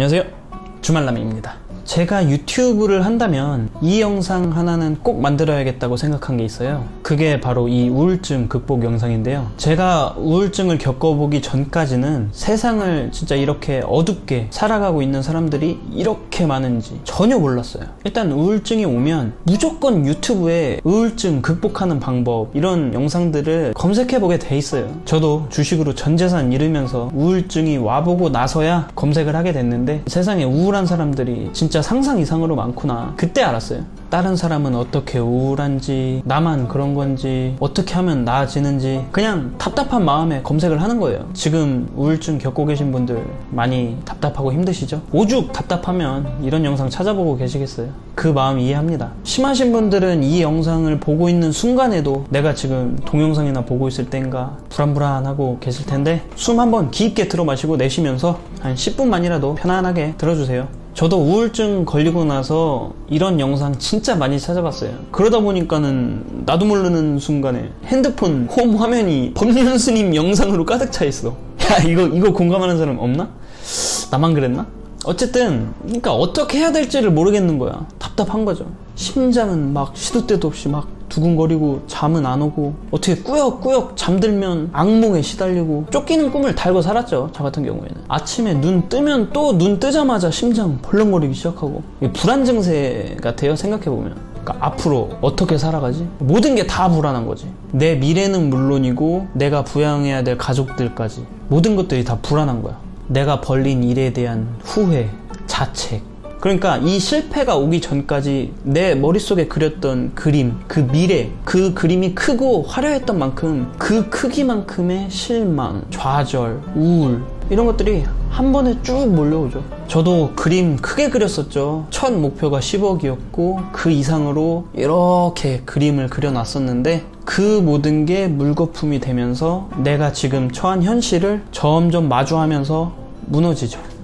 안녕하세요. 주말남입니다. 제가 유튜브를 한다면 이 영상 하나는 꼭 만들어야겠다고 생각한 게 있어요. 그게 바로 이 우울증 극복 영상인데요. 제가 우울증을 겪어보기 전까지는 세상을 진짜 이렇게 어둡게 살아가고 있는 사람들이 이렇게 많은지 전혀 몰랐어요. 일단 우울증이 오면 무조건 유튜브에 우울증 극복하는 방법 이런 영상들을 검색해보게 돼 있어요. 저도 주식으로 전 재산 잃으면서 우울증이 와보고 나서야 검색을 하게 됐는데 세상에 우울한 사람들이 진짜 상상 이상으로 많구나. 그때 알았어요. 다른 사람은 어떻게 우울한지, 나만 그런 건지, 어떻게 하면 나아지는지, 그냥 답답한 마음에 검색을 하는 거예요. 지금 우울증 겪고 계신 분들 많이 답답하고 힘드시죠? 오죽 답답하면 이런 영상 찾아보고 계시겠어요? 그 마음 이해합니다. 심하신 분들은 이 영상을 보고 있는 순간에도 내가 지금 동영상이나 보고 있을 땐가 불안불안하고 계실 텐데 숨 한번 깊게 들어 마시고 내쉬면서 한 10분만이라도 편안하게 들어주세요. 저도 우울증 걸리고 나서 이런 영상 진짜 많이 찾아봤어요. 그러다 보니까는 나도 모르는 순간에 핸드폰 홈 화면이 법륜 스님 영상으로 가득 차 있어. 야, 이거, 이거 공감하는 사람 없나? 나만 그랬나? 어쨌든, 그러니까 어떻게 해야 될지를 모르겠는 거야. 답답한 거죠. 심장은 막 시도 때도 없이 막 두근거리고 잠은 안 오고 어떻게 꾸역꾸역 잠들면 악몽에 시달리고 쫓기는 꿈을 달고 살았죠 저 같은 경우에는. 아침에 눈 뜨면 또 눈 뜨자마자 심장 벌렁거리기 시작하고. 이게 불안 증세 같아요 생각해보면. 그러니까 앞으로 어떻게 살아가지? 모든 게 다 불안한 거지. 내 미래는 물론이고 내가 부양해야 될 가족들까지 모든 것들이 다 불안한 거야. 내가 벌린 일에 대한 후회, 자책 그러니까 이 실패가 오기 전까지 내 머릿속에 그렸던 그림, 그 미래, 그 그림이 크고 화려했던 만큼 그 크기만큼의 실망, 좌절, 우울, 이런 것들이 한 번에 쭉 몰려오죠. 저도 그림 크게 그렸었죠. 첫 목표가 10억이었고 그 이상으로 이렇게 그림을 그려놨었는데 그 모든 게 물거품이 되면서 내가 지금 처한 현실을 점점 마주하면서 무너지죠.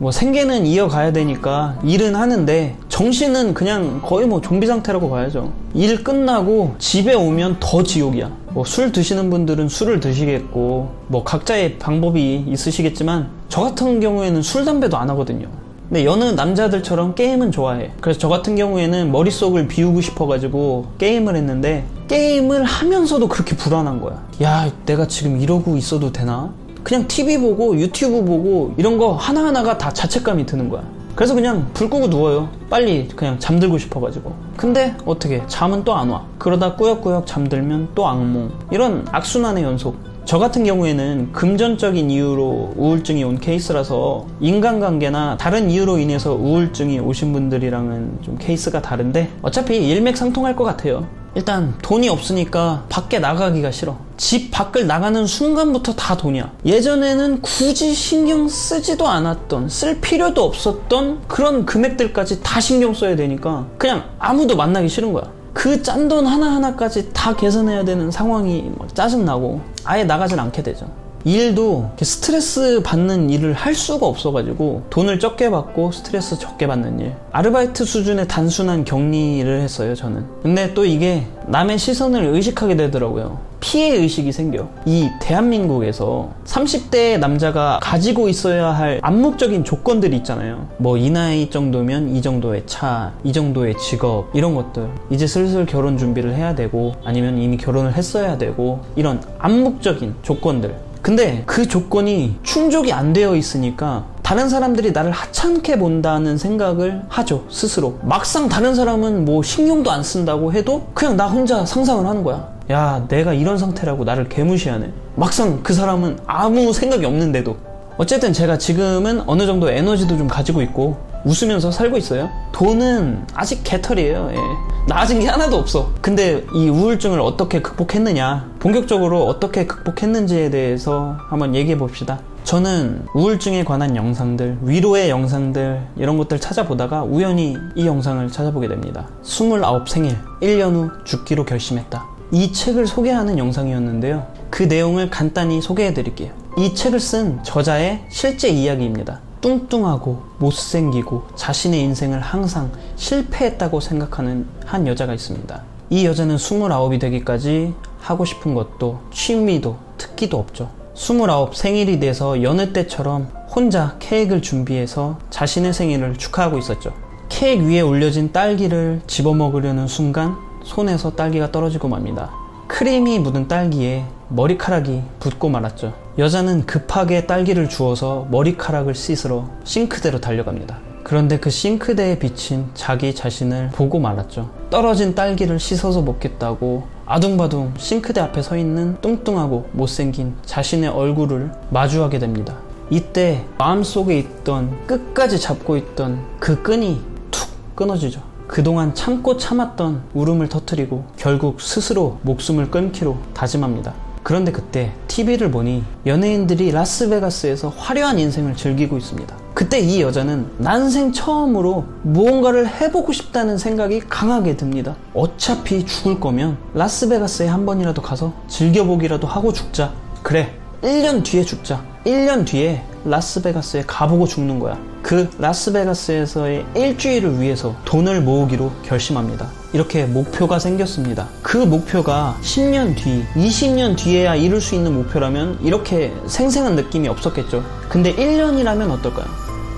뭐 생계는 이어가야 되니까 일은 하는데 정신은 그냥 거의 뭐 좀비 상태라고 봐야죠. 일 끝나고 집에 오면 더 지옥이야. 뭐 술 드시는 분들은 술을 드시겠고 뭐 각자의 방법이 있으시겠지만 저 같은 경우에는 술 담배도 안 하거든요. 근데 여느 남자들처럼 게임은 좋아해. 그래서 저 같은 경우에는 머릿속을 비우고 싶어가지고 게임을 했는데 게임을 하면서도 그렇게 불안한 거야. 야, 내가 지금 이러고 있어도 되나? 그냥 TV 보고 유튜브 보고 이런 거 하나하나가 다 자책감이 드는 거야. 그래서 그냥 불 끄고 누워요. 빨리 그냥 잠들고 싶어가지고. 근데 어떻게 잠은 또 안 와. 그러다 꾸역꾸역 잠들면 또 악몽. 이런 악순환의 연속. 저 같은 경우에는 금전적인 이유로 우울증이 온 케이스라서 인간관계나 다른 이유로 인해서 우울증이 오신 분들이랑은 좀 케이스가 다른데 어차피 일맥상통할 것 같아요. 일단 돈이 없으니까 밖에 나가기가 싫어. 집 밖을 나가는 순간부터 다 돈이야. 예전에는 굳이 신경 쓰지도 않았던, 쓸 필요도 없었던 그런 금액들까지 다 신경 써야 되니까 그냥 아무도 만나기 싫은 거야. 그 짠돈 하나하나까지 다 계산해야 되는 상황이 막 짜증나고 아예 나가질 않게 되죠. 일도 스트레스 받는 일을 할 수가 없어가지고 돈을 적게 받고 스트레스 적게 받는 일. 아르바이트 수준의 단순한 격리 일을 했어요 저는. 근데 또 이게 남의 시선을 의식하게 되더라고요. 피해 의식이 생겨. 이 대한민국에서 30대 남자가 가지고 있어야 할 암묵적인 조건들이 있잖아요. 뭐 이 나이 정도면 이 정도의 차 이 정도의 직업 이런 것들. 이제 슬슬 결혼 준비를 해야 되고 아니면 이미 결혼을 했어야 되고 이런 암묵적인 조건들 근데 그 조건이 충족이 안 되어 있으니까 다른 사람들이 나를 하찮게 본다는 생각을 하죠 스스로 막상 다른 사람은 뭐 신경도 안 쓴다고 해도 그냥 나 혼자 상상을 하는 거야 야 내가 이런 상태라고 나를 개무시하네 막상 그 사람은 아무 생각이 없는데도 어쨌든 제가 지금은 어느 정도 에너지도 좀 가지고 있고 웃으면서 살고 있어요. 돈은 아직 개털이에요. 예. 나아진 게 하나도 없어. 근데 이 우울증을 어떻게 극복했느냐, 본격적으로 어떻게 극복했는지에 대해서 한번 얘기해 봅시다. 저는 우울증에 관한 영상들, 위로의 영상들, 이런 것들 찾아보다가 우연히 이 영상을 찾아보게 됩니다. 29 생일, 1년 후 죽기로 결심했다. 이 책을 소개하는 영상이었는데요. 그 내용을 간단히 소개해 드릴게요. 이 책을 쓴 저자의 실제 이야기입니다. 뚱뚱하고 못생기고 자신의 인생을 항상 실패했다고 생각하는 한 여자가 있습니다. 이 여자는 29이 되기까지 하고 싶은 것도 취미도 특기도 없죠. 29 생일이 돼서 여느 때처럼 혼자 케이크를 준비해서 자신의 생일을 축하하고 있었죠. 케이크 위에 올려진 딸기를 집어먹으려는 순간 손에서 딸기가 떨어지고 맙니다. 크림이 묻은 딸기에 머리카락이 붙고 말았죠. 여자는 급하게 딸기를 주워서 머리카락을 씻으러 싱크대로 달려갑니다. 그런데 그 싱크대에 비친 자기 자신을 보고 말았죠. 떨어진 딸기를 씻어서 먹겠다고 아둥바둥 싱크대 앞에 서 있는 뚱뚱하고 못생긴 자신의 얼굴을 마주하게 됩니다. 이때 마음속에 있던 끝까지 잡고 있던 그 끈이 툭 끊어지죠. 그동안 참고 참았던 울음을 터뜨리고 결국 스스로 목숨을 끊기로 다짐합니다. 그런데 그때 TV를 보니 연예인들이 라스베가스에서 화려한 인생을 즐기고 있습니다. 그때 이 여자는 난생 처음으로 무언가를 해보고 싶다는 생각이 강하게 듭니다. 어차피 죽을 거면 라스베가스에 한 번이라도 가서 즐겨보기라도 하고 죽자. 그래, 1년 뒤에 죽자. 1년 뒤에 라스베가스에 가보고 죽는 거야. 그 라스베가스에서의 일주일을 위해서 돈을 모으기로 결심합니다. 이렇게 목표가 생겼습니다. 그 목표가 10년 뒤, 20년 뒤에야 이룰 수 있는 목표라면 이렇게 생생한 느낌이 없었겠죠. 근데 1년이라면 어떨까요?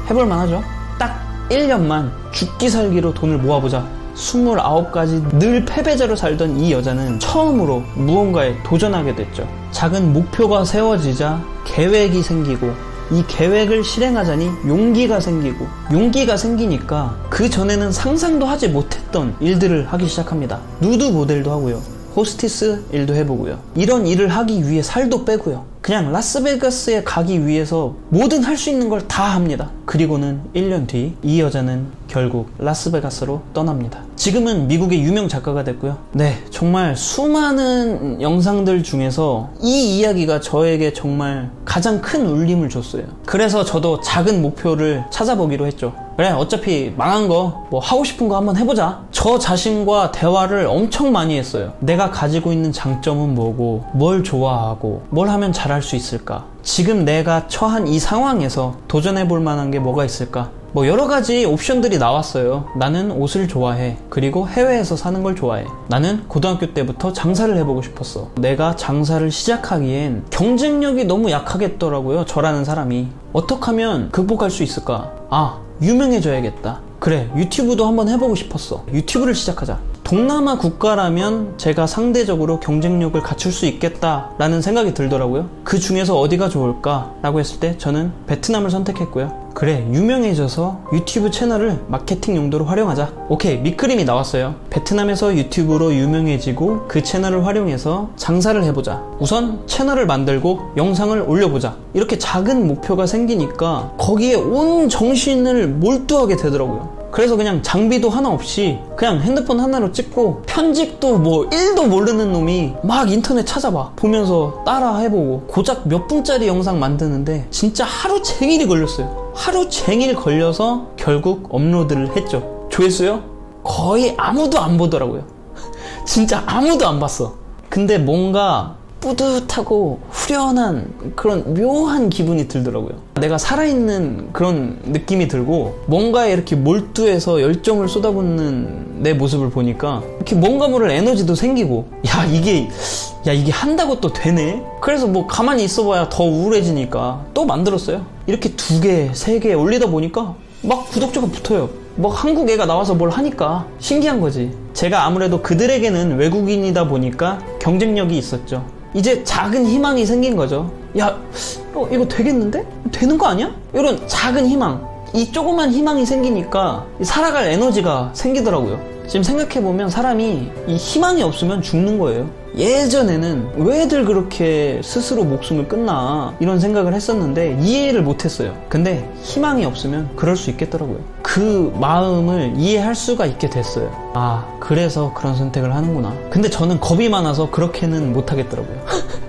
해볼만 하죠? 딱 1년만 죽기 살기로 돈을 모아보자. 29가지 늘 패배자로 살던 이 여자는 처음으로 무언가에 도전하게 됐죠. 작은 목표가 세워지자 계획이 생기고 이 계획을 실행하자니 용기가 생기고 용기가 생기니까 그 전에는 상상도 하지 못했던 일들을 하기 시작합니다. 누드 모델도 하고요. 호스티스 일도 해보고요. 이런 일을 하기 위해 살도 빼고요. 그냥 라스베가스에 가기 위해서 뭐든 할 수 있는 걸 다 합니다. 그리고는 1년 뒤 이 여자는 결국 라스베가스로 떠납니다. 지금은 미국의 유명 작가가 됐고요. 네, 정말 수많은 영상들 중에서 이 이야기가 저에게 정말 가장 큰 울림을 줬어요. 그래서 저도 작은 목표를 찾아보기로 했죠. 그래, 어차피 망한 거, 뭐 하고 싶은 거 한번 해보자. 저 자신과 대화를 엄청 많이 했어요. 내가 가지고 있는 장점은 뭐고, 뭘 좋아하고, 뭘 하면 잘할 수 있을까? 지금 내가 처한 이 상황에서 도전해 볼 만한 게 뭐가 있을까? 뭐 여러 가지 옵션들이 나왔어요. 나는 옷을 좋아해. 그리고 해외에서 사는 걸 좋아해. 나는 고등학교 때부터 장사를 해보고 싶었어. 내가 장사를 시작하기엔 경쟁력이 너무 약하겠더라고요. 저라는 사람이. 어떻게 하면 극복할 수 있을까? 아, 유명해져야겠다. 그래, 유튜브도 한번 해보고 싶었어. 유튜브를 시작하자. 동남아 국가라면 제가 상대적으로 경쟁력을 갖출 수 있겠다라는 생각이 들더라고요. 그 중에서 어디가 좋을까라고 했을 때 저는 베트남을 선택했고요. 그래, 유명해져서 유튜브 채널을 마케팅 용도로 활용하자. 오케이, 밑그림이 나왔어요. 베트남에서 유튜브로 유명해지고 그 채널을 활용해서 장사를 해보자. 우선 채널을 만들고 영상을 올려보자. 이렇게 작은 목표가 생기니까 거기에 온 정신을 몰두하게 되더라고요. 그래서 그냥 장비도 하나 없이 그냥 핸드폰 하나로 찍고 편집도 뭐 1도 모르는 놈이 막 인터넷 찾아봐 보면서 따라 해보고 고작 몇 분짜리 영상 만드는데 진짜 하루 종일이 걸렸어요 하루 종일 걸려서 결국 업로드를 했죠 조회수요? 거의 아무도 안 보더라고요 진짜 아무도 안 봤어 근데 뭔가 뿌듯하고 후련한 그런 묘한 기분이 들더라고요. 내가 살아있는 그런 느낌이 들고 뭔가에 이렇게 몰두해서 열정을 쏟아붓는 내 모습을 보니까 이렇게 뭔가 모를 에너지도 생기고 야 이게 야 이게 한다고 또 되네. 그래서 뭐 가만히 있어봐야 더 우울해지니까 또 만들었어요. 이렇게 두 개, 세 개 올리다 보니까 막 구독자가 붙어요. 뭐 한국 애가 나와서 뭘 하니까 신기한 거지. 제가 아무래도 그들에게는 외국인이다 보니까 경쟁력이 있었죠. 이제 작은 희망이 생긴 거죠. 야, 어, 이거 되겠는데? 되는 거 아니야? 이런 작은 희망. 이 조그만 희망이 생기니까 살아갈 에너지가 생기더라고요. 지금 생각해보면 사람이 이 희망이 없으면 죽는 거예요. 예전에는 왜들 그렇게 스스로 목숨을 끊나 이런 생각을 했었는데 이해를 못했어요. 근데 희망이 없으면 그럴 수 있겠더라고요. 그 마음을 이해할 수가 있게 됐어요. 아, 그래서 그런 선택을 하는구나. 근데 저는 겁이 많아서 그렇게는 못하겠더라고요.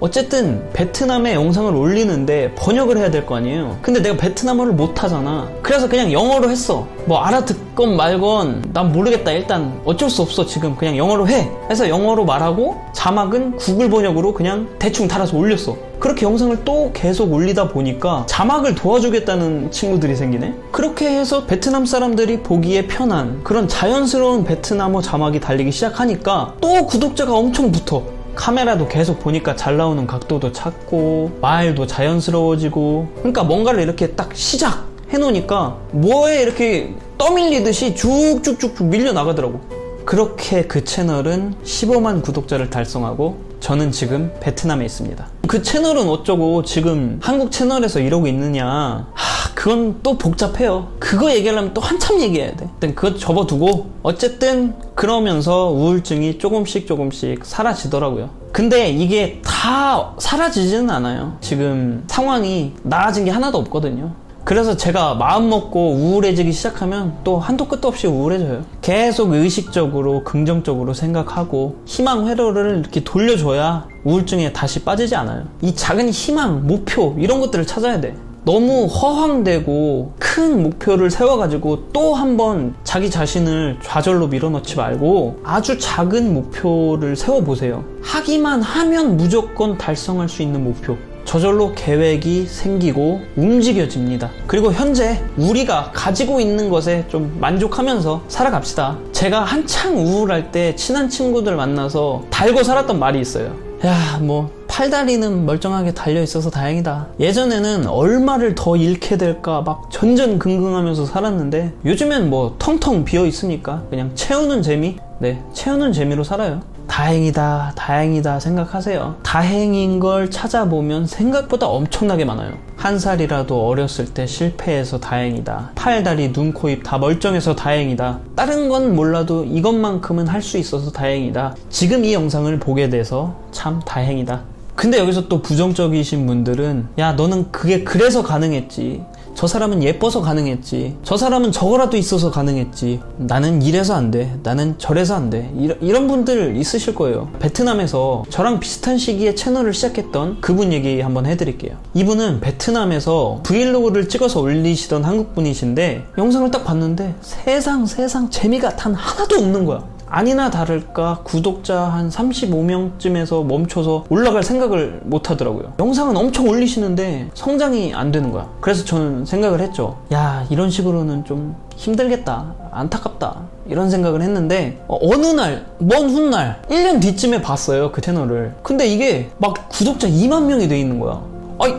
어쨌든 베트남에 영상을 올리는데 번역을 해야 될 거 아니에요. 근데 내가 베트남어를 못 하잖아. 그래서 그냥 영어로 했어. 뭐 알아듣건 말건 난 모르겠다. 일단 어쩔 수 없어. 지금 그냥 영어로 해. 해서 영어로 말하고 자막은 구글 번역으로 그냥 대충 달아서 올렸어. 그렇게 영상을 또 계속 올리다 보니까 자막을 도와주겠다는 친구들이 생기네? 그렇게 해서 베트남 사람들이 보기에 편한 그런 자연스러운 베트남어 자막이 달리기 시작하니까 또 구독자가 엄청 붙어. 카메라도 계속 보니까 잘 나오는 각도도 찾고 말도 자연스러워지고. 그러니까 뭔가를 이렇게 딱 시작 해놓으니까 뭐에 이렇게 떠밀리듯이 쭉쭉쭉쭉 밀려 나가더라고 그렇게 그 채널은 15만 구독자를 달성하고 저는 지금 베트남에 있습니다. 그 채널은 어쩌고 지금 한국 채널에서 이러고 있느냐? 하, 그건 또 복잡해요. 그거 얘기하려면 또 한참 얘기해야 돼. 일단 그거 접어두고 어쨌든 그러면서 우울증이 조금씩 조금씩 사라지더라고요. 근데 이게 다 사라지지는 않아요. 지금 상황이 나아진 게 하나도 없거든요 그래서 제가 마음 먹고 우울해지기 시작하면 또 한도 끝도 없이 우울해져요. 계속 의식적으로 긍정적으로 생각하고 희망 회로를 이렇게 돌려줘야 우울증에 다시 빠지지 않아요. 이 작은 희망, 목표 이런 것들을 찾아야 돼. 너무 허황되고 큰 목표를 세워가지고 또 한번 자기 자신을 좌절로 밀어넣지 말고 아주 작은 목표를 세워보세요. 하기만 하면 무조건 달성할 수 있는 목표. 저절로 계획이 생기고 움직여집니다. 그리고 현재 우리가 가지고 있는 것에 좀 만족하면서 살아갑시다. 제가 한창 우울할 때 친한 친구들 만나서 달고 살았던 말이 있어요. 야, 뭐, 팔다리는 멀쩡하게 달려 있어서 다행이다. 예전에는 얼마를 더 잃게 될까 막 전전긍긍하면서 살았는데 요즘엔 뭐 텅텅 비어 있으니까 그냥 채우는 재미? 네, 채우는 재미로 살아요. 다행이다, 다행이다 생각하세요. 다행인 걸 찾아보면 생각보다 엄청나게 많아요. 한 살이라도 어렸을 때 실패해서 다행이다. 팔, 다리, 눈, 코, 입 다 멀쩡해서 다행이다. 다른 건 몰라도 이것만큼은 할 수 있어서 다행이다. 지금 이 영상을 보게 돼서 참 다행이다. 근데 여기서 또 부정적이신 분들은 야, 너는 그게 그래서 가능했지. 저 사람은 예뻐서 가능했지. 저 사람은 저거라도 있어서 가능했지. 나는 이래서 안 돼. 나는 저래서 안 돼. 이런, 이런 분들 있으실 거예요. 베트남에서 저랑 비슷한 시기에 채널을 시작했던 그분 얘기 한번 해드릴게요. 이분은 베트남에서 브이로그를 찍어서 올리시던 한국 분이신데 영상을 딱 봤는데 세상 세상 재미가 단 하나도 없는 거야. 아니나 다를까 구독자 한 35명쯤에서 멈춰서 올라갈 생각을 못 하더라고요. 영상은 엄청 올리시는데 성장이 안 되는 거야. 그래서 저는 생각을 했죠. 야, 이런 식으로는 좀 힘들겠다. 안타깝다. 이런 생각을 했는데 어, 느 날, 먼 훗날 1년 뒤쯤에 봤어요. 그 채널을. 근데 이게 막 구독자 2만 명이 돼 있는 거야. 아이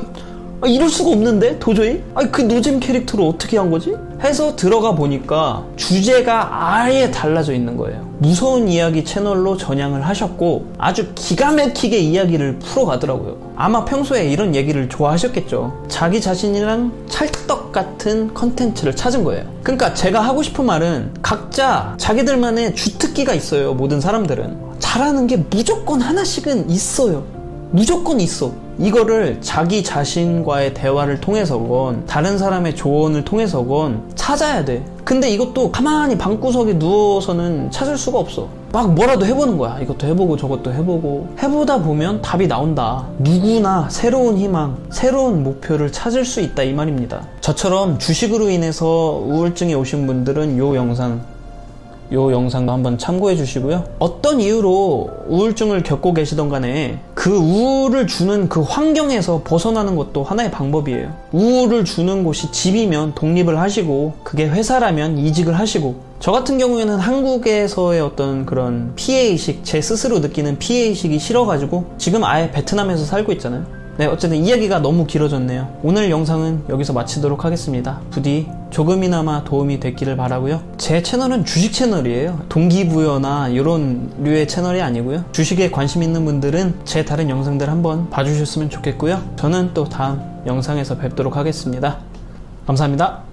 아, 이럴 수가 없는데 도저히? 아니 그 노잼 캐릭터를 어떻게 한 거지? 해서 들어가 보니까 주제가 아예 달라져 있는 거예요. 무서운 이야기 채널로 전향을 하셨고 아주 기가 막히게 이야기를 풀어가더라고요. 아마 평소에 이런 얘기를 좋아하셨겠죠. 자기 자신이랑 찰떡 같은 컨텐츠를 찾은 거예요. 그러니까 제가 하고 싶은 말은 각자 자기들만의 주특기가 있어요. 모든 사람들은. 잘하는 게 무조건 하나씩은 있어요. 무조건 있어. 이거를 자기 자신과의 대화를 통해서건 다른 사람의 조언을 통해서건 찾아야 돼. 근데 이것도 가만히 방구석에 누워서는 찾을 수가 없어. 막 뭐라도 해보는 거야. 이것도 해보고 저것도 해보고. 해보다 보면 답이 나온다. 누구나 새로운 희망, 새로운 목표를 찾을 수 있다. 이 말입니다. 저처럼 주식으로 인해서 우울증이 오신 분들은 요 영상 요 영상도 한번 참고해 주시고요. 어떤 이유로 우울증을 겪고 계시던 간에 그 우울을 주는 그 환경에서 벗어나는 것도 하나의 방법이에요. 우울을 주는 곳이 집이면 독립을 하시고 그게 회사라면 이직을 하시고 저 같은 경우에는 한국에서의 어떤 그런 피해의식, 제 스스로 느끼는 피해의식이 싫어가지고 지금 아예 베트남에서 살고 있잖아요. 네, 어쨌든 이야기가 너무 길어졌네요. 오늘 영상은 여기서 마치도록 하겠습니다. 부디 조금이나마 도움이 됐기를 바라고요. 제 채널은 주식 채널이에요. 동기부여나 이런 류의 채널이 아니고요. 주식에 관심 있는 분들은 제 다른 영상들 한번 봐주셨으면 좋겠고요. 저는 또 다음 영상에서 뵙도록 하겠습니다. 감사합니다.